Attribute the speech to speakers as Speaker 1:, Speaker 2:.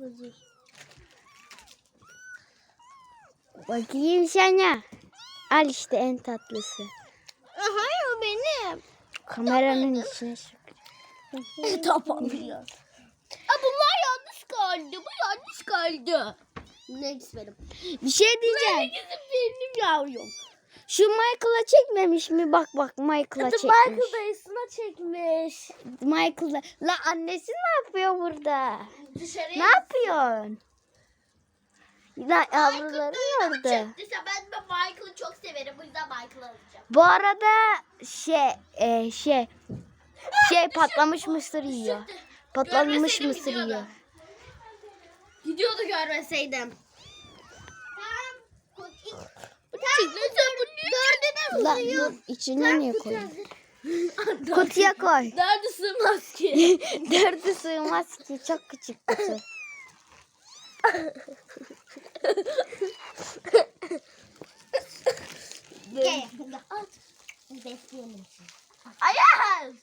Speaker 1: çocuk.
Speaker 2: Bakayım sana. Al işte en tatlısı.
Speaker 1: Hayır o benim.
Speaker 2: Kameranın içine sok.
Speaker 1: tamam ya. Aa, bunlar yanlış kaldı. Bu yanlış kaldı. Neyse benim.
Speaker 2: Bir şey diyeceğim.
Speaker 1: Benim yavrum.
Speaker 2: Şu Michael'a çekmemiş mi? Bak bak Michael'a çekmiş.
Speaker 1: Michael dayısına çekmiş.
Speaker 2: Michael'la. La annesi ne yapıyor burada?
Speaker 1: Dışarıya
Speaker 2: Ne yapıyorsun? La yavruları.
Speaker 1: Çektiyse ben de Michael'ı çok severim. Bu yüzden Michael'ı alacağım.
Speaker 2: Bu arada şey e, şey şey patlamış mısır yiyor. Patlamış
Speaker 1: Görmeseydim
Speaker 2: mısır
Speaker 1: gidiyordu.
Speaker 2: yiyor.
Speaker 1: Gidiyordu görmeseydim. Çıktıysa bu niye
Speaker 2: La dur içine niye koyuyorsun? Kutuya koy.
Speaker 1: Nerede sığmaz ki?
Speaker 2: Dördü sığmaz ki çok küçük kutu.
Speaker 1: Gel. Besleyelim. Ayaz.